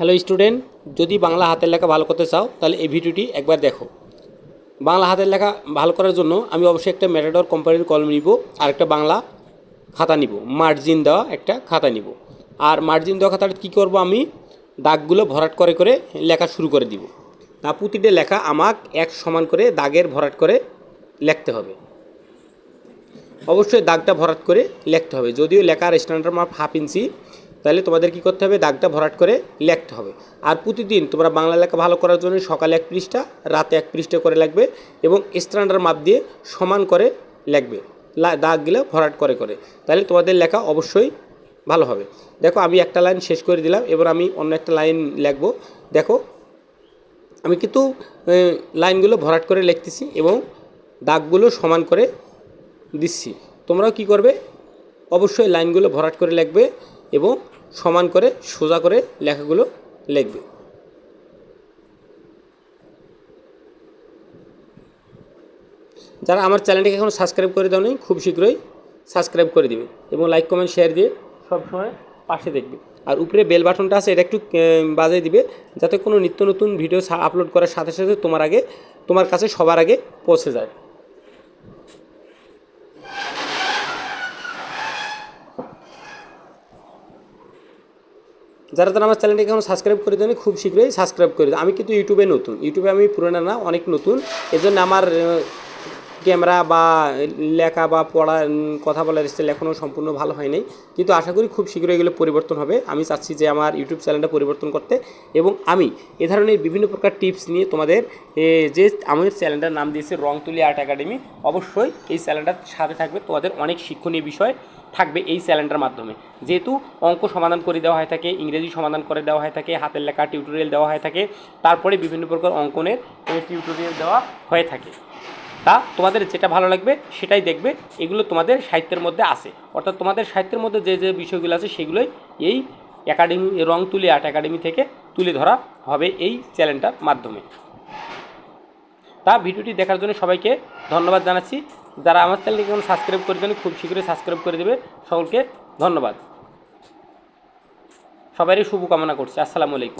Hello student, যদি বাংলা হাতের লেখা ভালো করতে চাও, তাহলে এই ভিডিওটি একবার দেখো। বাংলা হাতের লেখা ভালো করার জন্য আমি অবশ্যই একটা ম্যাটাডর কোম্পানির কলম নিব, আর একটা বাংলা খাতা নিব মার্জিন দেওয়া একটা খাতা নিব। আর মার্জিন দেওয়া খাতাটা কী করব আমি? দাগগুলো ভরাট করে করে লেখা শুরু করে দিব। তা প্রতিটা লেখা আমাক এক সমান করে দাগের ভরাট করে লিখতে হবে। অবশ্যই দাগটা ভরাট করে লিখতে হবে। যদিও লেখার স্ট্যান্ডার্ড মাপ হাফ ইঞ্চি তাহলে তোমাদের কি করতে হবে? দাগটা ভরাট করে লিখতে হবে। আর প্রতিদিন তোমরা বাংলা লেখা ভালো করার জন্য সকালে এক পৃষ্ঠা, রাতে এক পৃষ্ঠা করে লাগবে এবং স্ট্যান্ডার্ড মাপ দিয়ে সমান করে লিখবে লা- দাগগুলো ভরাট করে করে। তাহলে তোমাদের লেখা অবশ্যই ভালো হবে। দেখো, আমি একটা লাইন শেষ করে দিলাম, এবার আমি অন্য একটা লাইন লিখব। দেখো, আমি কিন্তু লাইনগুলো ভরাট করে লিখতেছি এবং দাগগুলো সমান করে দিচ্ছি। তোমরাও কি করবে? অবশ্যই লাইনগুলো ভরাট করে লিখবে এবং সমান করে, সোজা করে লেখাগুলো লিখবে। যারা আমার চ্যানেলটিকে এখনও সাবস্ক্রাইব করে দাও নেই, খুব শীঘ্রই সাবস্ক্রাইব করে দিবে এবং লাইক কমেন্ট শেয়ার দিয়ে সবসময় পাশে দেখবে। আর উপরে বেল বাটনটা আছে, এটা একটু বাজিয়ে দিবে, যাতে কোনো নিত্য নতুন ভিডিও আপলোড করার সাথে সাথে তোমার আগে, তোমার কাছে সবার আগে পৌঁছে যায়। যারা যারা আমার চ্যানেলটিকে এখন সাবস্ক্রাইব করে দেন খুব শীঘ্রই সাবস্ক্রাইব করে আমি কিন্তু ইউটিউবে নতুন। ইউটিউবে আমি পুরোনো না, অনেক নতুন। এজন্য আমার ক্যামেরা বা লেখা বা পড়া কথা বলার স্টাইল এখনও সম্পূর্ণ ভালো হয়নি। কিন্তু আশা করি খুব শীঘ্রই এগুলো পরিবর্তন হবে। আমি চাচ্ছি যে আমার ইউটিউব চ্যানেলটা পরিবর্তন করতে এবং আমি এ ধরনের বিভিন্ন প্রকার টিপস নিয়ে তোমাদের যে আমাদের চ্যানেলটার নাম দিয়েছে রং তুলি আর্ট একাডেমি অবশ্যই এই চ্যানেলটার সাথে থাকবে। তোমাদের অনেক শিক্ষণীয় বিষয় থাকবে এই চ্যানেলটার মাধ্যমে। যেহেতু অঙ্ক সমাধান করে দেওয়া হয়ে থাকে, ইংরেজি সমাধান করে দেওয়া হয়ে থাকে, হাতের লেখা টিউটোরিয়াল দেওয়া হয়ে থাকে, তারপরে বিভিন্ন প্রকার অঙ্কনের টিউটোরিয়াল দেওয়া হয়ে থাকে। তা তোমাদের যেটা ভালো লাগবে, সেটাই দেখবে। এগুলো তোমাদের সাহিত্যের মধ্যে আছে। অর্থাৎ তোমাদের সাহিত্যের মধ্যে যে যে বিষয়গুলো আছে, সেগুলোই এই একাডেমি রং তুলি আর্ট একাডেমি থেকে তুলে ধরা হবে এই চ্যানেলটার মাধ্যমে। তা ভিডিওটি দেখার জন্য সবাইকে ধন্যবাদ জানাচ্ছি। যারা আমার চ্যানেলটিকে এখন সাবস্ক্রাইব করে দেন খুব শীঘ্রই সাবস্ক্রাইব করে দেবে। সকলকে ধন্যবাদ। সবারই শুভকামনা করছি। আসসালামু আলাইকুম।